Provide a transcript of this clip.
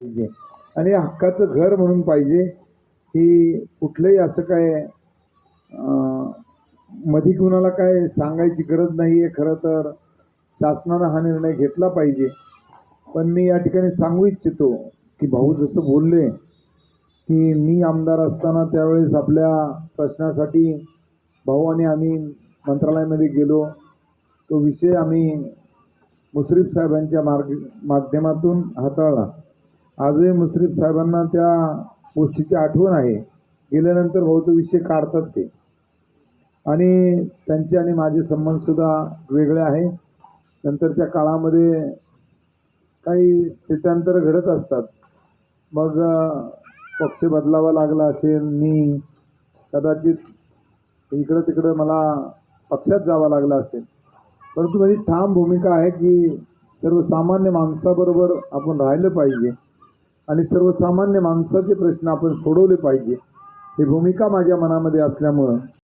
पाहिजे. आणि हक्काचं घर म्हणून पाहिजे की कुठलंही असं काय मधी कुणाला काय सांगायची गरज नाही आहे खरं तर शासनानं हा निर्णय घेतला पाहिजे. पण मी या ठिकाणी सांगू इच्छितो की भाऊ जसं बोलले की मी आमदार असताना त्यावेळेस आपल्या प्रश्नासाठी भाऊ आणि आम्ही मंत्रालयामध्ये गेलो. तो विषय आम्ही मुश्रीफ साहेबांच्या मार्ग माध्यमातून हाताळला. आजही मुश्रीफ साहेबांना त्या गोष्टीची आठवण आहे. गेल्यानंतर भाऊ तो विषय काढतात ते. आणि त्यांचे आणि माझे संबंधसुद्धा वेगळे आहे. नंतरच्या काळामध्ये काही स्थित्यांतर घडत असतात. मग पक्ष बदलावा लागला असेल मी कदाचित इकडं तिकडं मला पक्षात जावं लागला असेल. परंतु माझी ठाम भूमिका आहे की सर्वसामान्य माणसाबरोबर आपण राहिलं पाहिजे. आणि सर्वसामान्य माणसाचे प्रश्न आपण सोडवले पाहिजे. ही भूमिका माझ्या मनामध्ये असल्यामुळं